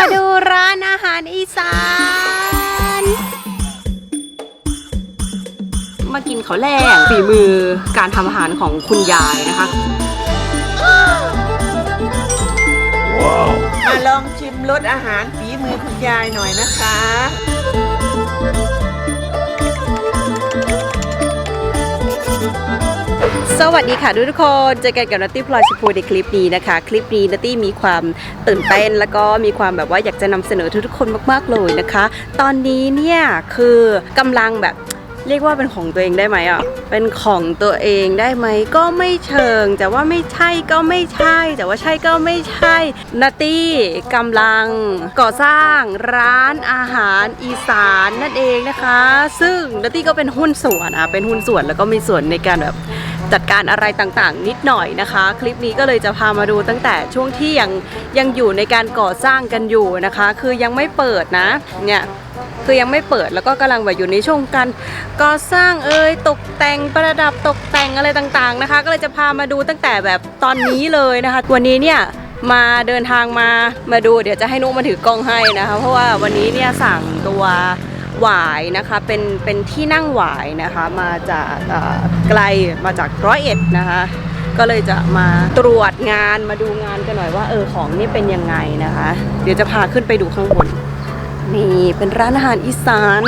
มาดูร้านอาหารอีสาน มากินเขาวแรงฝีมือการทำอาหารของคุณยายนะคะ มาลองชิมรสอาหารฝีมือคุณยายหน่อยนะคะ สวัสดีค่ะทุกคนเจอกันกับนัตตี้พลอยชพูในคลิปนี้นะคะ คลิปนี้นัตตี้มีความตื่นเต้นแล้วก็มีความแบบว่าอยากจะนำเสนอทุกๆคนมากๆเลยนะคะ ตอนนี้เนี่ยคือกำลังแบบเรียกว่าเป็นของตัวเองได้ไหมอะ เป็นของตัวเองได้ไหมก็ไม่เชิง แต่ว่าไม่ใช่ก็ไม่ใช่ แต่ว่าใช่ก็ไม่ใช่นัตตี้กำลังก่อสร้างร้านอาหารอีสานนั่นเองนะคะ ซึ่งนัตตี้ก็เป็นหุ้นส่วนอะเป็นหุ้นส่วนแล้วก็มีส่วนในการแบบ จัดการอะไรต่างๆ นิดหน่อยนะคะ คลิปนี้ก็เลยจะพามาดูตั้งแต่ช่วงที่ยังยังอยู่ในการก่อสร้างกันอยู่นะคะ คือยังไม่เปิดนะเนี่ยคือยังไม่เปิดแล้วก็กำลังแบบอยู่ในช่วงการก่อสร้างเอ่ยตกแต่งประดับตกแต่งอะไรต่างๆนะคะ ก็เลยจะพามาดูตั้งแต่แบบตอนนี้เลยนะคะวันนี้เนี่ยมาเดินทางมามาดูเดี๋ยวจะให้นุมาถือกล้องให้นะคะ เพราะว่าวันนี้เนี่ยสั่งตัว หวายนะคะเป็นเป็นที่นั่งหวายนะคะมาจากไกลมาจากร้อยเอ็ดนะคะก็เลยจะมาตรวจงานมาดูงานกันหน่อยว่าเออของนี่เป็นยังไงนะคะ เดี๋ยวจะพาขึ้นไปดูข้างบนนี่เป็นร้านอาหารอีสาน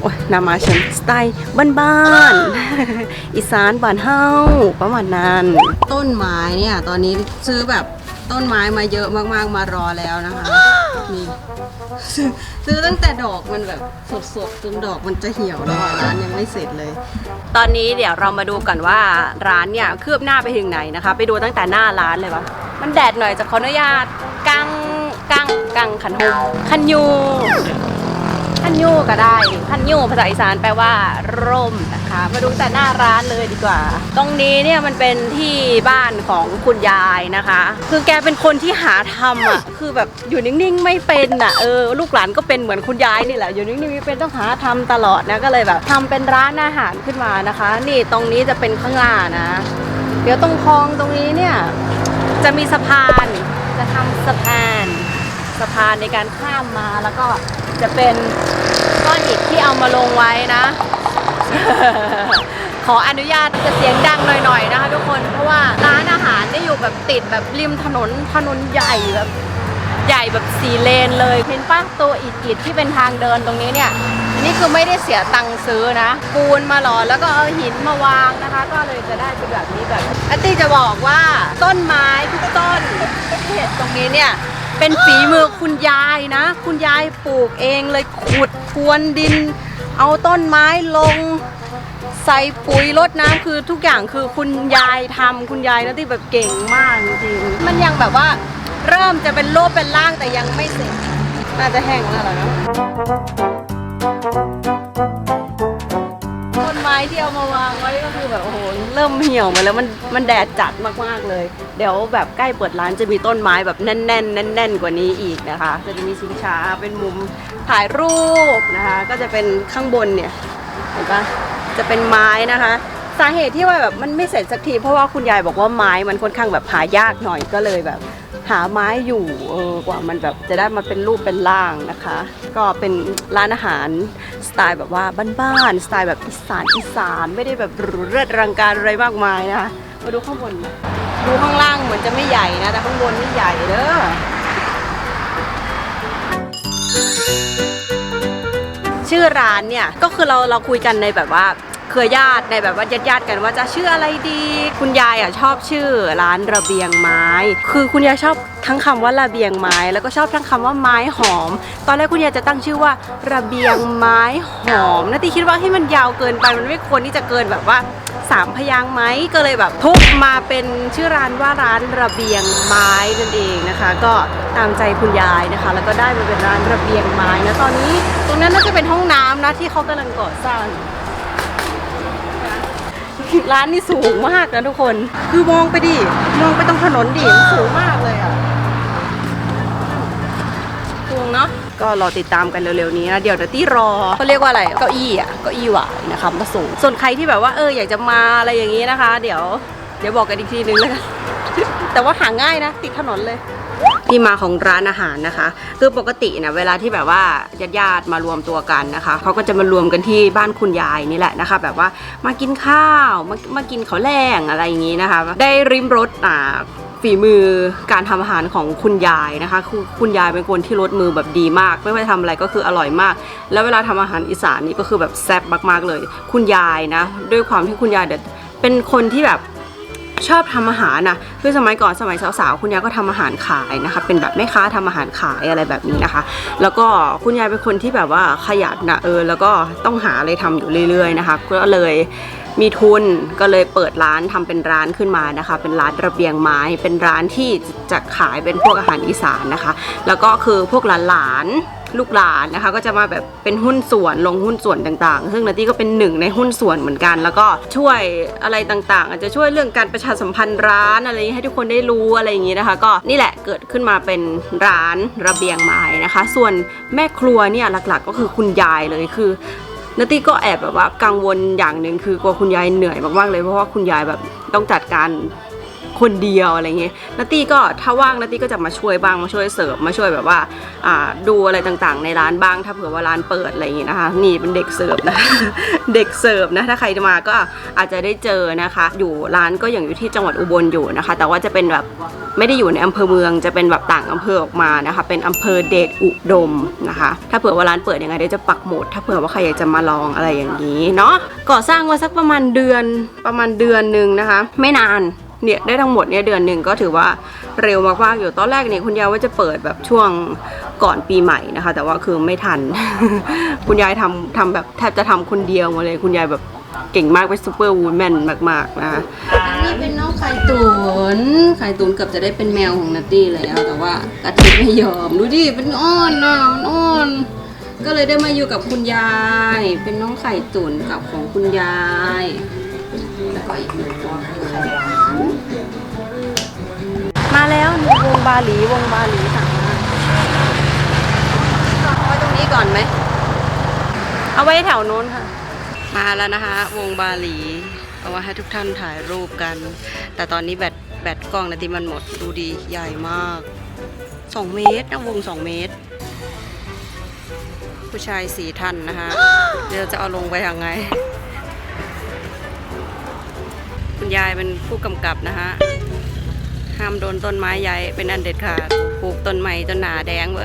โอ้ยนามาเชนสไตล์บ้านๆอีสานบ้านเฮาประมาณนั้น ต้นไม้เนี่ยตอนนี้ซื้อแบบ ต้นไม้มาเยอะมากๆมารอแล้วนะคะ นี่ซื้อตั้งแต่ดอกมันแบบสดๆจนดอกมันจะเหี่ยวแล้วอะร้านยังไม่เสร็จเลย ตอนนี้เดี๋ยวเรามาดูกันว่าร้านเนี่ยคืบหน้าไปถึงไหนนะคะ ไปดูตั้งแต่หน้าร้านเลยปะมันแดดหน่อยจะขออนุญาตกังกังกังขันหงขันยู ขันยูก็ได้ขันยูภาษาอีสานแปลว่า ร่มนะคะ มาดูแต่หน้าร้านเลยดีกว่า ตรงนี้เนี่ยมันเป็นที่บ้านของคุณยายนะคะ คือแกเป็นคนที่หาทำอะ คือแบบอยู่นิ่งๆไม่เป็นอะ เออ ลูกหลานก็เป็นเหมือนคุณยายนี่แหละ อยู่นิ่งๆไม่เป็นต้องหาทำตลอดนะ ก็เลยแบบทำเป็นร้านอาหารขึ้นมานะคะ นี่ตรงนี้จะเป็นข้างล่างนะ เดี๋ยวตรงคลองตรงนี้เนี่ยจะมีสะพาน จะทำสะพาน สะพานในการข้ามมาแล้วก็ จะเป็นก้อนอิฐที่เอามาลงไว้นะ ขออนุญาตจะเสียงดังหน่อยๆนะคะทุกคนเพราะว่าร้านอาหารได้อยู่แบบติดแบบริมถนนถนนใหญ่แบบใหญ่แบบสีเลนเลยเห็นปะตัวอิฐอิฐที่เป็นทางเดินตรงนี้เนี่ยนี่คือไม่ได้เสียตังค์ซื้อนะ ปูนมาหล่อแล้วก็เอาหินมาวางนะคะ ก็เลยจะได้เป็นแบบนี้แบบอันตี้จะบอกว่าต้นไม้ทุกต้นที่เห็นตรงนี้เนี่ย เป็นฝีมือคุณยายนะ คุณยายปลูกเองเลยขุดพรวนดิน เอาต้นไม้ลง ใส่ปุ๋ยรดน้ำคือทุกอย่างคือคุณยายทำคุณยายนะที่แบบเก่งมากจริงๆมันยังแบบว่าเริ่มจะเป็นโลบเป็นร่างแต่ยังไม่เสร็จน่าจะแห้งแล้วเนาะ เริ่มเหี่ยวมาแล้วมันมันแดดจัดมากๆเลย เดี๋ยวแบบใกล้เปิดร้านจะมีต้นไม้แบบแน่นๆแน่นๆกว่านี้อีกนะคะก็จะมีชิงช้าเป็นมุมถ่ายรูปนะคะ ก็จะเป็นข้างบนเนี่ยเห็นปะจะเป็นไม้นะคะ สาเหตุที่ว่าแบบมันไม่เสร็จสักที เพราะว่าคุณยายบอกว่าไม้มันค่อนข้างแบบหายากหน่อยก็เลยแบบ หาไม้อยู่เออกว่ามันแบบจะได้มาเป็นรูปเป็นร่างนะคะ ก็เป็นร้านอาหารสไตล์แบบว่าบ้านๆสไตล์แบบอีสานอีสานไม่ได้แบบหรูเลิศรังการอะไรมากมายนะคะมาดูข้างบนดูข้างล่างเหมือนจะไม่ใหญ่นะ แต่ข้างบนนี่ใหญ่เด้อชื่อร้านเนี่ยก็คือเราเราคุยกันในแบบว่า รือญาติในแบบว่าญาติญาติกันว่าจะชื่ออะไรดี คุณยายอะชอบชื่อร้านระเบียงไม้ คือคุณยายชอบทั้งคำว่าระเบียงไม้ แล้วก็ชอบทั้งคำว่าไม้หอม ตอนแรกคุณยายจะตั้งชื่อว่าระเบียงไม้หอมนาตีคิดว่าให้มันยาวเกินไปมันไม่ควรที่จะเกินแบบว่าสามพยางไหมก็เลยแบบทุบมาเป็นชื่อร้านว่าร้านระเบียงไม้นั่นเองนะคะ ก็ตามใจคุณยายนะคะ แล้วก็ได้มาเป็นร้านระเบียงไม้นะตอนนี้ ตรงนั้นน่าจะเป็นห้องน้ำนะที่เขากำลังก่อสร้าง ร้านนี่สูงมากนะทุกคน คือมองไปดิ มองไปตรงถนนดิสูงมากเลยอะสูงเนาะ ก็รอติดตามกันเร็วๆนี้นะเดี๋ยวเดี๋ยวตี้รอเขาเรียกว่าอะไรเก้าอี้อะเก้าอี้หวายนะคะมาส่งส่วนใครที่แบบว่าเอออยากจะมาอะไรอย่างนี้นะคะ เดี๋ยว เดี๋ยวบอกกันอีกทีนึงแล้วกันแต่ว่าหาง่ายนะ ติดถนนเลย ที่มาของร้านอาหารนะคะ คือปกติเนี่ยเวลาที่แบบว่าญาติๆมารวมตัวกันนะคะเขาก็จะมารวมกันที่บ้านคุณยายนี่แหละนะคะ แบบว่ามากินข้าวมามากินข้าวแรงอะไรอย่างนี้นะคะ ได้ริมรสอ่าฝีมือการทำอาหารของคุณยายนะคะคือคุณยายเป็นคนที่รสมือแบบดีมาก ไม่ว่าจะทำอะไรก็คืออร่อยมาก แล้วเวลาทำอาหารอีสานนี่ก็คือแบบแซ่บมากๆเลย คุณยายนะ ด้วยความที่คุณยายเด็ดเป็นคนที่แบบ ชอบทำอาหารนะคือสมัยก่อนสมัยสาวๆคุณยายก็ทำอาหารขายนะคะ เป็นแบบแม่ค้าทำอาหารขายอะไรแบบนี้นะคะ แล้วก็คุณยายเป็นคนที่แบบว่าขยันนะเออแล้วก็ต้องหาอะไรทำอยู่เรื่อยๆนะคะ ก็เลย มีทุนก็เลยเปิดร้านทำเป็นร้านขึ้นมานะคะ เป็นร้านระเบียงไม้ เป็นร้านที่จะขายเป็นพวกอาหารอีสานนะคะ แล้วก็คือพวกหลานลูกหลานนะคะก็จะมาแบบเป็นหุ้นส่วนลงหุ้นส่วนต่างๆ ซึ่งนาตี้ก็เป็นหนึ่งในหุ้นส่วนเหมือนกัน แล้วก็ช่วยอะไรต่างๆ อาจจะช่วยเรื่องการประชาสัมพันธ์ร้านอะไรอย่างนี้ให้ทุกคนได้รู้อะไรอย่างนี้นะคะ ก็นี่แหละเกิดขึ้นมาเป็นร้านระเบียงไม้นะคะ ส่วนแม่ครัวเนี่ยหลักๆ ก็คือคุณยายเลยคือ นตี้ก็แอบแบบว่ากังวลอย่างหนึ่งคือกลัวคุณยายเหนื่อยมากๆเลยเพราะว่าคุณยายแบบต้องจัดการ คนเดียวอะไรเงี้ยนตตี้ก็ถ้าว่างนตตี้ก็จะมาช่วยบ้างมาช่วยเสิร์ฟมาช่วยแบบว่าอ่าดูอะไรต่างๆ ในร้านบ้างถ้าเผื่อว่าร้านเปิดอะไรอย่างงี้ยนะคะ นี่เป็นเด็กเสิร์ฟนะเด็กเสิร์ฟนะถ้าใครจะมาก็อาจจะได้เจอนะคะ อยู่ร้านก็อย่างอยู่ที่จังหวัดอุบลอยู่นะคะ แต่ว่าจะเป็นแบบไม่ได้อยู่ในอำเภอเมืองจะเป็นแบบต่างอำเภอออกมานะคะ เป็นอำเภอเดชอุดมนะคะ ถ้าเผื่อว่าร้านเปิดยังไงเดี๋ยวจะปักหมุดถ้าเผื่อว่าใครอยากจะมาลองอะไรอย่างนี้เนาะก่อสร้างมาสักประมาณเดือนประมาณเดือนหนึ่งนะคะ ไม่นาน เนี่ยได้ทั้งหมดเนี่ยเดือนหนึ่งก็ถือว่าเร็วมากๆอยู่ตอนแรกเนี่ยคุณยายว่าจะเปิดแบบช่วงก่อนปีใหม่นะคะ แต่ว่าคือไม่ทัน คุณยายทำทำแบบแทบจะทำคนเดียวมาเลยคุณยายแบบเก่งมากเป็นซูเปอร์วูแมนมากๆนะคะนี่เป็นน้องไข่ตุนไข่ตุนเกือบจะได้เป็นแมวของนัตตี้แล้วแต่ว่ากะทิไม่ยอมดูดิเป็นอ้อนอะมันอ้อนก็เลยได้มาอยู่กับคุณยาย เป็นน้องไข่ตุนกับของคุณยายแล้วก็อีกหนึ่งตัว บาหลีวงบาหลีสั่งมาเอาไว้ตรงนี้ก่อนไหม เอาไว้แถวโน้นค่ะ มาแล้วนะคะ วงบาหลี เอาไว้ให้ทุกท่านถ่ายรูปกัน แต่ตอนนี้แบตแบตกล้องนาทีมันหมดดูดีใหญ่มาก 2 เมตรนะวง 2 เมตร ผู้ชายสี่ท่านนะคะเดี๋ยวจะเอาลงไปยังไง คุณยายเป็นผู้กำกับนะคะ ห้ามโดนต้นไม้ใหญ่เป็นอันเด็ดขาดปลูกต้นไม้ต้นหนาแดงเบิ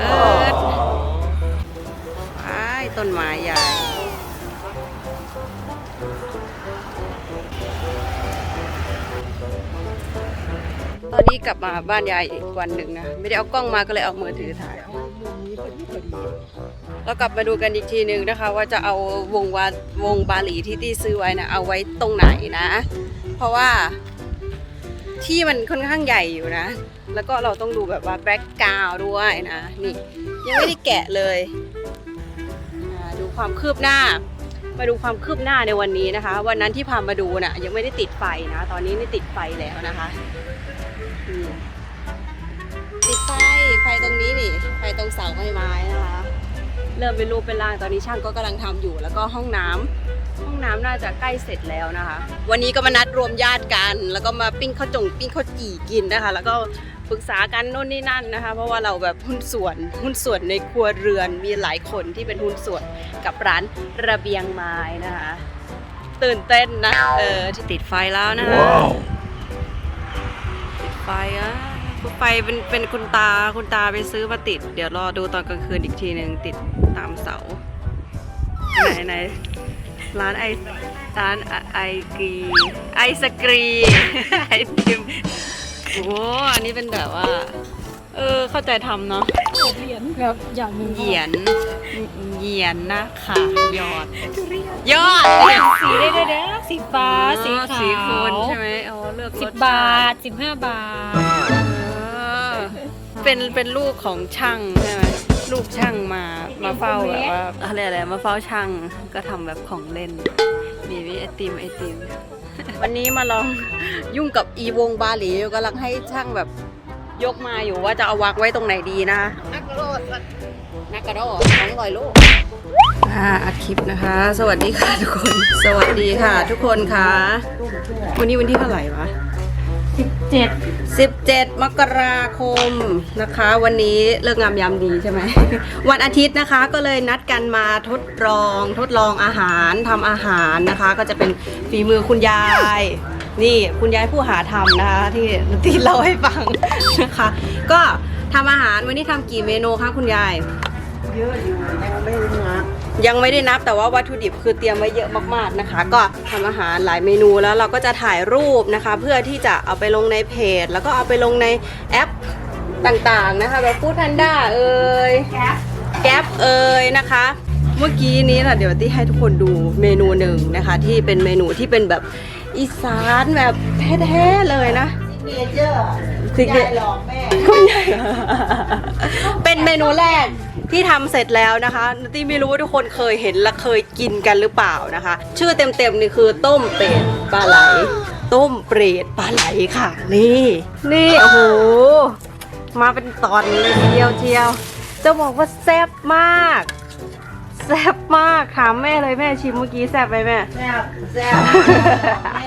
ดไอ้ต้นไม้ใหญ่ตอนนี้กลับมาบ้านยายอีกวันหนึ่งนะไม่ได้เอากล้องมาก็เลยเอามือถือถ่าย แล้วกลับมาดูกันอีกทีหนึ่งนะคะ ว่าจะเอาวงวาวงบาหลีที่ตี้ซื้อไว้นะเอาไว้ตรงไหนนะ เพราะว่า ที่มันค่อนข้างใหญ่อยู่นะ แล้วก็เราต้องดูแบบว่าแบล็กกราวด้วยนะ นี่ยังไม่ได้แกะเลย ดูความคืบหน้า มาดูความคืบหน้าในวันนี้นะคะ วันนั้นที่พามาดูน่ะยังไม่ได้ติดไฟนะ ตอนนี้นี่ติดไฟแล้วนะคะติดไฟ ไฟตรงนี้นี่ ไฟตรงเสาไม้ไม้นะคะ เริ่มเป็นรูปเป็นร่าง ตอนนี้ช่างก็กำลังทำอยู่ แล้วก็ห้องน้ำห้อง น้ำน่าจะใกล้เสร็จแล้วนะคะ วันนี้ก็มานัดรวมญาติกัน แล้วก็มาปิ้งข้าวจงปิ้งข้าวจี่กินนะคะ แล้วก็ปรึกษากันโน่นนี่นั่นนะคะ เพราะว่าเราแบบหุ้นส่วนหุ้นส่วนในครัวเรือนมีหลายคนที่เป็นหุ้นส่วนกับร้านระเบียงไม้นะคะ ตื่นเต้นนะเออที่ติดไฟแล้วนะคะติดไฟอะไฟเป็นเป็นคุณตาคุณตาไปซื้อมาติด เดี๋ยวรอดูตอนกลางคืนอีกทีหนึ่งติดตามเสาไหนไหน ร้านไอร้านไอกี ไอศกรี ไอติม โอ้โหอันนี้เป็นแบบว่า เออ เข้าใจทำเนาะเหรียญครับอย่างหนึ่งเหยียน เหยียนนะค่ะยอด ยอด สีได้ด้วยนะสีฟ้า สีอ๋อขาวสีคนใช่ไหมอ๋อเลือกสิรบสบาชาทติสิบห้าบาทเออเป็นเป็นลูกของช่างใช่ไหม ลูกช่างมามาเฝ้าแบบว่าอะไรอะไรมาเฝ้าช่างก็ทำแบบของเล่น มีวิไอติมไอติม วันนี้มาลอง ยุ่งกับอีวงบาหลีอยู่กำลังให้ช่างแบบยกมาอยู่ว่าจะเอาวางไว้ตรงไหนดีนะนักโลดนักกระโดดสองร้อยลูก ค่ะอัดคลิปนะคะ สวัสดีค่ะทุกคน สวัสดีค่ะ ทุกคนค่ะ วันนี้วันที่เท่าไหร่วะ สิบเจ็ด17 มกราคมนะคะ วันนี้เลิกงามยามดีใช่ไหม วันอาทิตย์นะคะก็เลยนัดกันมาทดลองทดลองอาหารทำอาหารนะคะ ก็จะเป็นฝีมือคุณยาย นี่คุณยายผู้หาทำนะคะ ที่ที่เล่าให้ฟังนะคะ ก็ทำอาหารวันนี้ทำกี่เมนูคะคุณยาย เยอะอยู่ยังไม่งับ ยังไม่ได้นับแต่ว่าวัตถุดิบคือเตรียมไว้เยอะมากๆนะคะ ก็ทำอาหารหลายเมนูแล้วเราก็จะถ่ายรูปนะคะ เพื่อที่จะเอาไปลงในเพจ แล้วก็เอาไปลงในแอปต่างๆนะคะแบบฟู้ดแพนด้าเอ่ยแก๊ปเอ่ยนะคะ เมื่อกี้นี้นะเดี๋ยวตี้ให้ทุกคนดูเมนูหนึ่งนะคะ ที่เป็นเมนูที่เป็นแบบอีสานแบบแท้ๆเลยนะเนเจอร์ ซิกเนยายหลอกแม่คุณยายเป็นเมนูแรกที่ทำเสร็จแล้วนะคะตี้ไม่รู้ว่าทุกคนเคยเห็นและเคยกินกันหรือเปล่านะคะ ชื่อเต็มๆนี่คือต้มเป็ดปลาไหล ต้มเปรตปลาไหลค่ะ นี่ นี่โอ้โหมาเป็นตอนเลยทีเดียวเชียว จะบอกว่าแซ่บมากแซ่บมากถามแม่เลยแม่ชิมเมื่อกี้แซ่บไหมแม่ แซ่บแซ่บแม่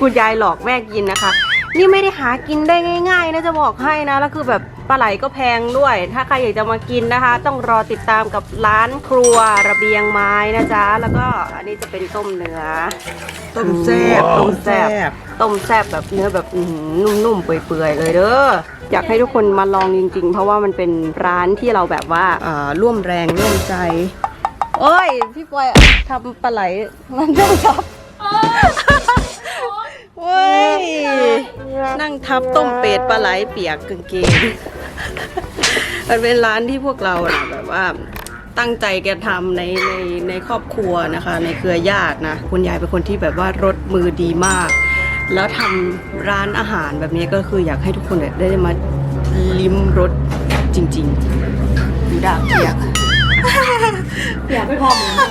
คุณยายหลอกแม่กินนะคะ นี่ไม่ได้หากินได้ง่ายๆนะจะบอกให้นะ แล้วคือแบบปลาไหลก็แพงด้วย ถ้าใครอยากจะมากินนะคะ ต้องรอติดตามกับร้านครัวระเบียงไม้นะจ๊ะ แล้วก็อันนี้จะเป็นต้มเนื้อ ต้มแซ่บต้ต้มมแซ่แซ่บบต้มแซ่บแบบเนื้อแบบอื้อหือนุ่มๆเปื่อยๆเลยเด้ออยากให้ทุกคนมาลองจริง ๆ เพราะว่ามันเป็นร้านที่เราแบบว่าเอ่อร่วมแรงร่วมใจ โอ้ย พี่ปอยทำปลาไหลมันต้องชอบ เว้ย นั่งทับต้มเป็ดปลาไหลเปียกกางเกง มันเป็นร้านที่พวกเราน่ะแบบว่าตั้งใจแกทำในในในครอบครัวนะคะ ในเครือญาตินะคุณยายเป็นคนที่แบบว่ารสมือดีมาก แล้วทำร้านอาหารแบบนี้ก็คืออยากให้ทุกคนเนี่ยได้มาลิ้มรสจริงๆดูดาบเปียก อยากไปพอเหมือนกัน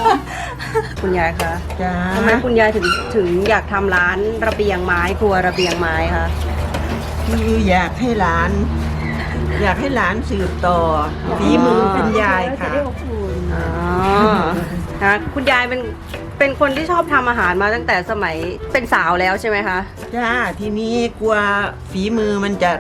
คุณยายคะจ้าทำไมคุณยายถึงถึงอยากทำร้านระเบียงไม้ครัวระเบียงไม้คะคืออยากให้หลาน อยากให้หลานสืบต่อฝีมือคุณยายค่ะ อ๋อนะคุณยายเป็นเป็นคนที่ชอบทำอาหารมาตั้งแต่สมัยเป็นสาวแล้วใช่ไหมคะ จ้าทีนี้กลัวฝีมือมันจะ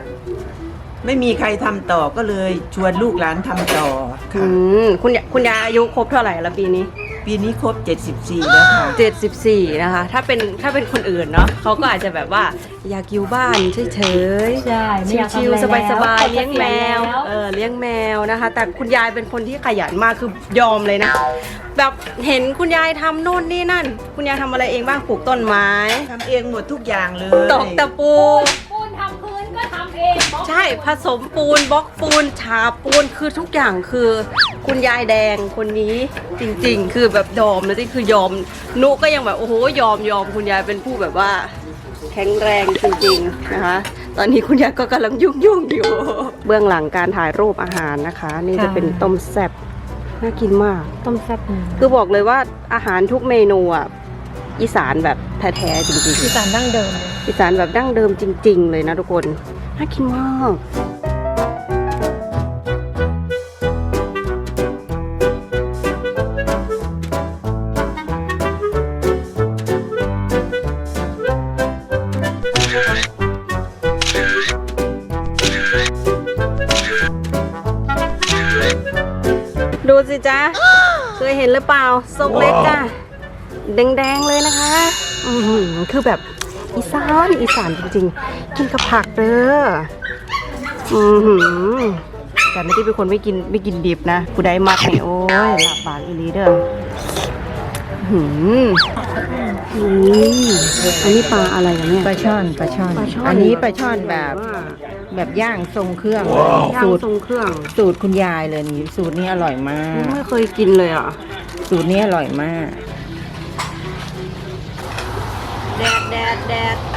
ไม่มีใครทำต่อก็เลยชวนลูกหลานทำต่ออืค่ะมคุณยายคุณยายอายุครบเท่าไหร่ละปีนี้ ปีนี้ครบ 74 แล้วค่ะ 74 นะคะ ถ้าเป็นถ้าเป็นคนอื่นเนาะเขาก็อาจจะแบบว่าอยากอยู่บ้านเฉยๆใช่ไม่อยากทำชิอะวไรๆสบายๆแวเลี้ยงแมวเกษียณเอแล้วอเลี้ยงแมวนะคะ แต่คุณยายเป็นคนที่ขยันมากคือยอมเลยนะแบบเห็นคุณยายทำนู่นนี่นั่น คุณยายทำอะไรเองบ้างปลูกต้นไม้ทำเองหมดทุกอย่างเลย ตอกตะปู ปูนทำพื้นก็ทำเองบล็อกใช่ผสมปูนบล็อกปูนฉาบปูนคือทุกอย่างคือ คุณยายแดงคนนี้จริง ๆ คือแบบยอมนะที่คือยอมนุก็ยังแบบโอ้โหยอมยอมคุณยายเป็นผู้แบบว่า แข็งแรงจริงๆนะคะ ตอนนี้คุณยายก็กำลังยุ่งยุ่งๆอยู่ เบื้องหลังการถ่ายรูปอาหารนะคะ นี่จะเป็นต้มแซ่บน่ากินมากต้มแซ่บหนึ่งคือบอกเลยว่าอาหารทุกเมนูอะอีสานแบบแท้ๆจริงๆอีสานดั้งเดิมเลยอีสานแบบดั้งเดิมจริง ๆ เลยนะทุกคนน่ากินมาก ดูสิจ๊ะ เคยเห็นหรือเปล่าซกเล็กจ้ะแดงๆเลยนะคะอือหือคือแบบอีสานอีสานจริงๆ กินกับผักเด้ออือหือแต่ไม่ได้เป็นคนไม่กินไม่กินดิบนะกูได้มากเนี่ยโอ้ยหลับปากอีหลีเด้ออื้อหืออืมอันนี้ปลาอะไรอะเนี่ยปลาช่อนปลาช่อนปลาช่อน อันนี้ปลาช่อนแบบ แบบย่างทรงเครื่องย่างสูตรทรงเครื่องสูตรคุณยายเลยนี่สูตรนี้อร่อยมาก ไม่เคยกินเลยอะ สูตรนี้อร่อยมาก แดดแดดแดดเดี๋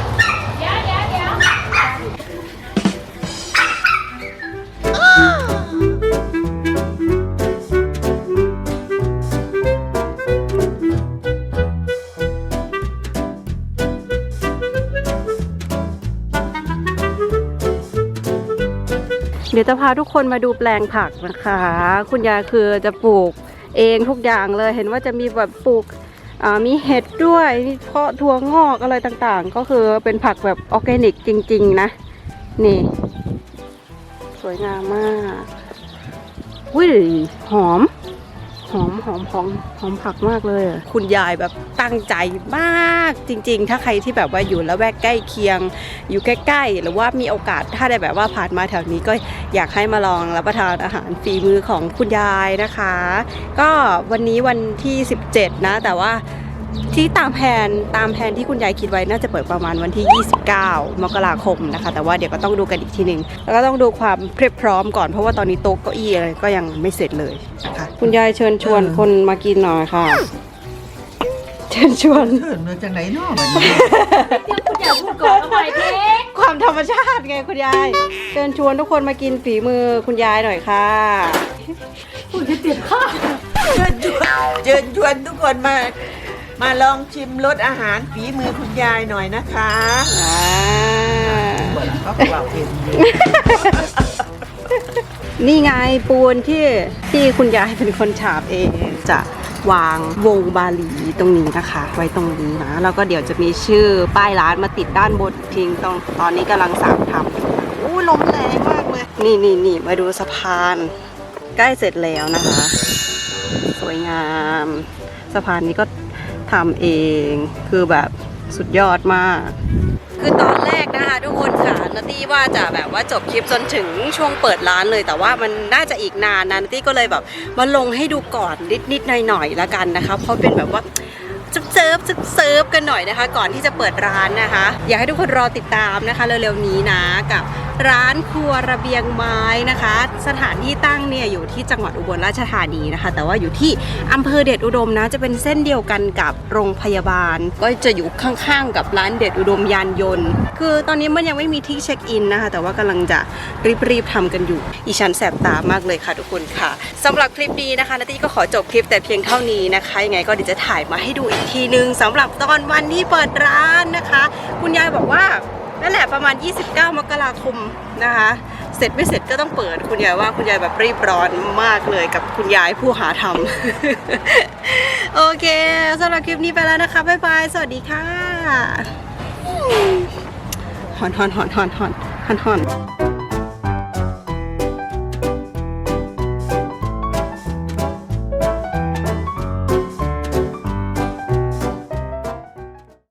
เดี๋ยวจะพาทุกคนมาดูแปลงผักนะคะ คุณยายคือจะปลูกเองทุกอย่างเลยเห็นว่าจะมีแบบปลูกมีเห็ดด้วยมีเพาะถั่วงอกอะไรต่างๆ ก็คือเป็นผักแบบออร์แกนิกจริง ๆ นะ นี่ สวยงามมากอุ้ยหอม หอมหอมหอมหอมผักมากเลยอะคุณยายแบบตั้งใจมากจริง ๆ ถ้าใครที่แบบว่าอยู่ละแวกใกล้เคียง อยู่ใกล้ๆ หรือว่ามีโอกาสถ้าได้แบบว่าผ่านมาแถวนี้ก็อยากให้มาลองรับประทานอาหารฝีมือของคุณยายนะคะ ก็วันนี้วันที่ 17 นะ แต่ว่าที่ตามแผนตามแผนที่คุณยายคิดไว้น่าจะเปิดประมาณวันที่ 29 มกราคมนะคะ แต่ว่าเดี๋ยวก็ต้องดูกันอีกทีหนึ่งแล้วก็ต้องดูความเพรียบพร้อมก่อนเพราะว่าตอนนี้โต๊ะเก้าอี้อะไรก็ยังไม่เสร็จเลยนะคะ คุณยายเชิญชวนคนมากินหน่อยค่ะ เชิญชวน เถิดมาจากไหนเนาะบัดนี้คุณอย่าพูดก่อนทำไมเด็กความธรรมชาติไงคุณยาย เชิญชวนทุกคนมากินฝีมือคุณยายหน่อยค่ะคุณจะเจ็บข้าเชิญชวนเชิญชวนทุกคนมา มาลองชิมรสอาหารฝีมือคุณยายหน่อยนะคะอ่าก็ว่าเป็นอยู่ นี่ไงปูนที่ที่คุณยายเป็นคนฉาบเองจะวางวงบาลีตรงนี้นะคะ ไว้ตรงนี้นะแล้วก็เดี๋ยวจะมีชื่อป้ายร้านมาติดด้านบนทิ้งตรงตอนนี้กำลังสามทำอู้ลมแรงมากเลยนี่นี่นี่มาดูสะพาน ใกล้เสร็จแล้วนะคะ สวยงามสะพานนี้ก็ทำเองคือแบบสุดยอดมาก คือตอนแรกนะคะทุกคนค่ะ นาตี้ว่าจะแบบว่าจบคลิปจนถึงช่วงเปิดร้านเลย แต่ว่ามันน่าจะอีกนานนะนาตี้ก็เลยแบบมาลงให้ดูก่อนนิดนิดหน่อยหน่อยๆละกันนะคะเพราะเป็นแบบว่าจะเซิร์ฟจะเซิร์ฟกันหน่อยนะคะ ก่อนที่จะเปิดร้านนะคะ อยากให้ทุกคนรอติดตามนะคะเร็วๆนี้นะกับร้านครัวระเบียงไม้นะคะ สถานที่ตั้งเนี่ยอยู่ที่จังหวัดอุบลราชธานีนะคะ แต่ว่าอยู่ที่อำเภอเดชอุดมนะจะเป็นเส้นเดียวกันกับโรงพยาบาล ก็จะอยู่ข้างๆ กับร้านเดชอุดมยานยนต์ คือตอนนี้มันยังไม่มีที่เช็คอินนะคะ แต่ว่ากำลังจะรีบๆทำกันอยู่อีฉันแสบตามากเลยค่ะทุกคนค่ะสำหรับคลิปนี้นะคะนาตี้ก็ขอจบคลิปแต่เพียงเท่านี้นะคะยังไงก็เดี๋ยวจะถ่ายมาให้ดูอีกทีนึงสำหรับตอนวันที่เปิดร้านนะคะ คุณยายบอกว่า นั่นแหละประมาณ 29 มกราคมนะคะ เสร็จไม่เสร็จก็ต้องเปิดคุณยายว่าคุณยายแบบรีบร้อนมากเลยกับคุณยายผู้หาทำ โอเคสำหรับคลิปนี้ไปแล้วนะคะ บ๊ายบาย สวัสดีค่ะหอนหอนหอนหอนหอนหอนหอน